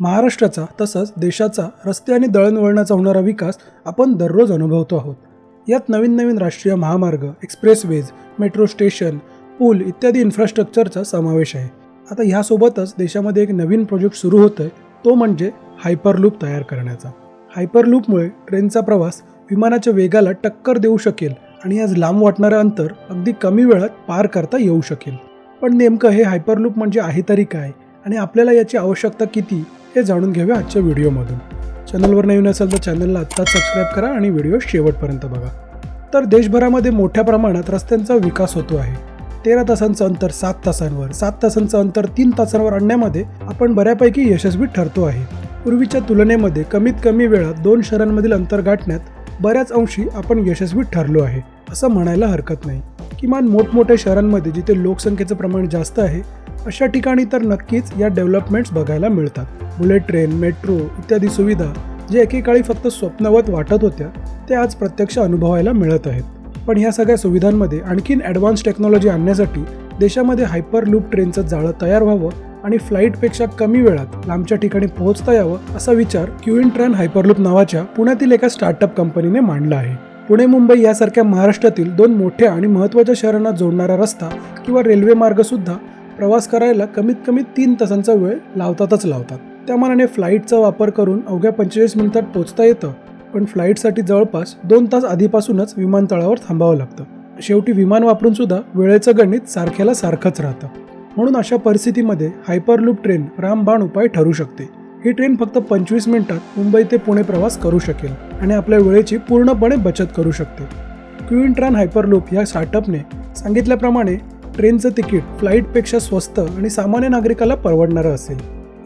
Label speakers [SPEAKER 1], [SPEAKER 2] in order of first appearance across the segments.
[SPEAKER 1] महाराष्ट्राचा तसंच देशाचा रस्ते आणि दळणवळणाचा होणारा विकास आपण दररोज अनुभवतो आहोत. यात नवीन नवीन राष्ट्रीय महामार्ग एक्सप्रेसवेज मेट्रो स्टेशन पूल इत्यादी इन्फ्रास्ट्रक्चरचा समावेश आहे. आता ह्यासोबतच देशामध्ये एक नवीन प्रोजेक्ट सुरू होत आहे तो म्हणजे हायपरलूप तयार करण्याचा. हायपरलूपमुळे ट्रेनचा प्रवास विमानाच्या वेगाला टक्कर देऊ शकेल आणि आज लांब वाटणारं अंतर अगदी कमी वेळात पार करता येऊ शकेल. पण नेमकं हे हायपरलूप म्हणजे आहे तरी काय? आणि आपल्याला याची आवश्यकता किती? हे जाणून घेऊया आजच्या व्हिडिओमधून. चॅनलवर नवीन असेल तर चॅनलला आत्ताच सबस्क्राईब करा आणि व्हिडिओ शेवटपर्यंत बघा. तर देशभरामध्ये मोठ्या प्रमाणात रस्त्यांचा विकास होतो आहे. तेरा तासांचं अंतर सात तासांवर सात तासांचं अंतर तीन तासांवर आणण्यामध्ये आपण बऱ्यापैकी यशस्वी ठरतो आहे. पूर्वीच्या तुलनेमध्ये कमीत कमी वेळात दोन शहरांमधील अंतर गाठण्यात बऱ्याच अंशी आपण यशस्वी ठरलो आहे असं म्हणायला हरकत नाही. किमान मोठमोठ्या शहरांमध्ये जिथे लोकसंख्येचं प्रमाण जास्त आहे अशा ठिकाणी तर नक्कीच या डेव्हलपमेंट्स बघायला मिळतात. बुलेट ट्रेन मेट्रो इत्यादी सुविधा जे एकेकाळी फक्त स्वप्नवत वाटत होत्या ते आज प्रत्यक्ष अनुभवायला मिळत आहेत. पण ह्या सगळ्या सुविधांमध्ये आणखीन ॲडव्हान्स टेक्नॉलॉजी आणण्यासाठी देशामध्ये हायपर लूप ट्रेनचं जाळं तयार व्हावं आणि फ्लाईटपेक्षा कमी वेळात लांबच्या ठिकाणी पोहोचता यावं असा विचार क्युइन ट्रेन हायपरलूप नावाच्या पुण्यातील एका स्टार्टअप कंपनीने मांडला आहे. पुणे मुंबई यासारख्या महाराष्ट्रातील दोन मोठ्या आणि महत्त्वाच्या शहरांना जोडणारा रस्ता किंवा रेल्वे मार्ग सुद्धा प्रवास करायला कमीत कमी तीन तासांचा वेळ लावतातच लावतात. त्या मानाने फ्लाईटचा वापर करून अवघ्या पंचेचाळीस मिनिटात पोचता येतं पण फ्लाईटसाठी जवळपास दोन तास आधीपासूनच विमानतळावर थांबावं लागतं. शेवटी विमान वापरून सुद्धा वेळेचं गणित सारख्याला सारखंच राहतं. म्हणून अशा परिस्थितीमध्ये हायपरलूप ट्रेन रामबाण उपाय ठरू शकते. ही ट्रेन फक्त पंचवीस मिनिटात मुंबई ते पुणे प्रवास करू शकेल आणि आपल्या वेळेची पूर्णपणे बचत करू शकते. क्विंट्रान हायपरलूप या स्टार्टअपने सांगितल्याप्रमाणे ट्रेनचं तिकीट फ्लाईटपेक्षा स्वस्त आणि सामान्य नागरिकाला परवडणारं असेल.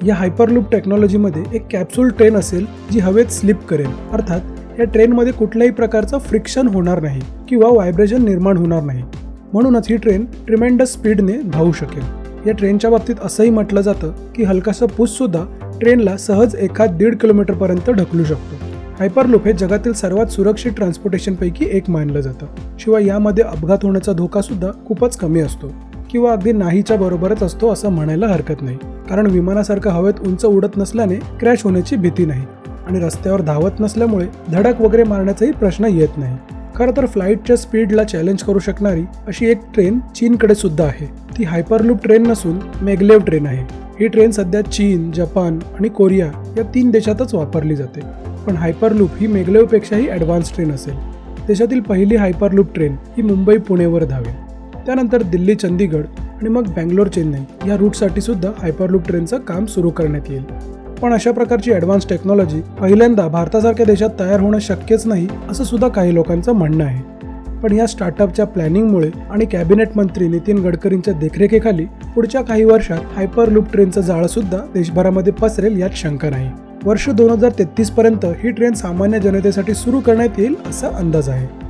[SPEAKER 1] या हायपरलूप टेक्नॉलॉजीमध्ये एक कॅप्सूल ट्रेन असेल जी हवेत स्लिप करेल. अर्थात या ट्रेनमध्ये कुठल्याही प्रकारचं फ्रिक्शन होणार नाही किंवा व्हायब्रेशन निर्माण होणार नाही. म्हणूनच ही ट्रेन ट्रिमेंडस स्पीडने धावू शकेल. या ट्रेनच्या बाबतीत असंही म्हटलं जातं की हलकासा पूससुद्धा ट्रेनला सहज एखाद दीड किलोमीटरपर्यंत ढकलू शकतो. हायपरलूप हे जगातील सर्वात सुरक्षित ट्रान्सपोर्टेशनपैकी एक मानलं जातं. शिवाय यामध्ये अपघात होण्याचा धोका सुद्धा खूपच कमी असतो किंवा अगदी नाहीच्या बरोबरच असतो असं म्हणायला हरकत नाही. कारण विमानासारखं हवेत उंच उडत नसल्याने क्रॅश होण्याची भीती नाही आणि रस्त्यावर धावत नसल्यामुळे धडक वगैरे मारण्याचाही प्रश्न येत नाही. खरं तर फ्लाईटच्या स्पीडला चॅलेंज करू शकणारी अशी एक ट्रेन चीनकडे सुद्धा आहे. ती हायपरलूप ट्रेन नसून मेगलेव ट्रेन आहे. ही ट्रेन सध्या चीन जपान आणि कोरिया या तीन देशातच वापरली जाते. पण हायपरलूप ही मेगलेवपेक्षाही ॲडव्हान्स ट्रेन असेल. देशातील पहिली हायपरलूप ट्रेन ही मुंबई पुणेवर धावेल. त्यानंतर दिल्ली चंदीगड आणि मग बँगलोर चेन्नई या रूटसाठी सुद्धा हायपरलूप ट्रेनचं काम सुरू करण्यात येईल. पण अशा प्रकारची ॲडव्हान्स टेक्नॉलॉजी पहिल्यांदा भारतासारख्या देशात तयार होणं शक्यच नाही असं सुद्धा काही लोकांचं म्हणणं आहे. पण या स्टार्टअपच्या प्लॅनिंगमुळे आणि कॅबिनेट मंत्री नितीन गडकरींच्या देखरेखीखाली पुढच्या काही वर्षात हायपरलूप ट्रेनचं जाळंसुद्धा देशभरामध्ये पसरेल यात शंका नाही. वर्ष दोन हजार तेहतीस पर्यंत ही ट्रेन सामान्य जनतेसाठी सुरू करण्यात येईल असा अंदाज आहे.